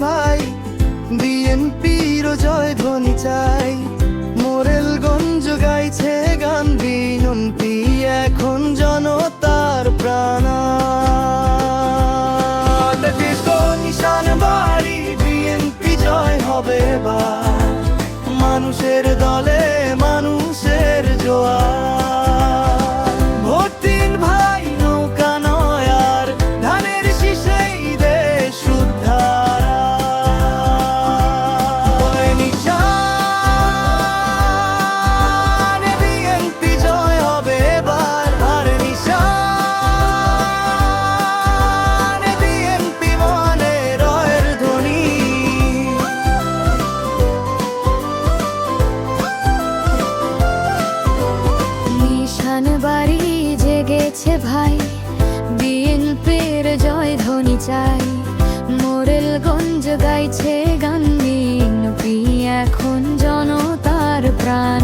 ভাই। বিএনপির জয় ধ্বনি চাই। মোরেলগঞ্জ গাইছে গান বিনন্তি। এখন জনতার প্রাণ বাড়ি, বিএনপি জয় হবে বা মানুষের দলে বাড়ি জেগেছে ভাই। বিএনপির জয় ধ্বনি চাই। মোরেলগঞ্জ গাইছে গান এখন জনতার প্রাণ।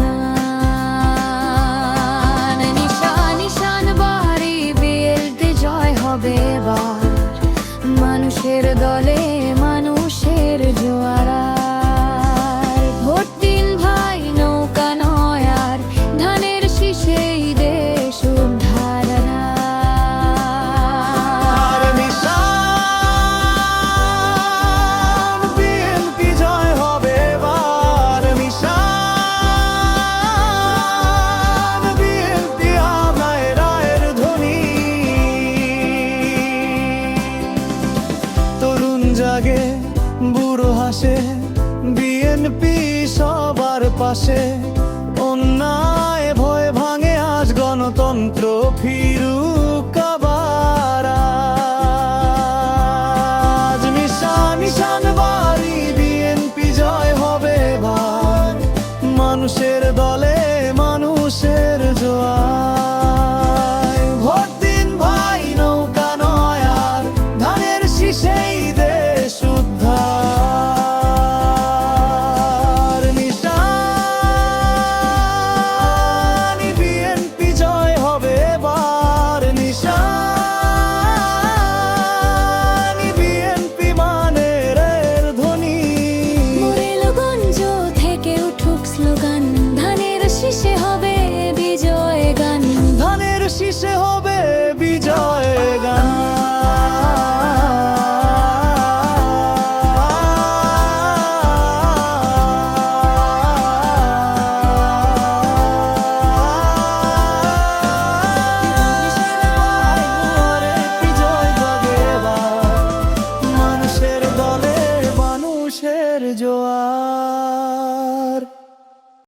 জাগে, বুড়ো হাসে বিএনপি সবার পাশে। অন্যায় ভয় ভাঙে আজ গণতন্ত্র ফিরু আবার আজ। নিশান নিশান বিএনপি জয় হবে এবার। মানুষের দলে স্লোগান ধানের শীষে হবে বিজয় গান। ধানের শীষে হবে বিজয় মানুষের জোয়ার।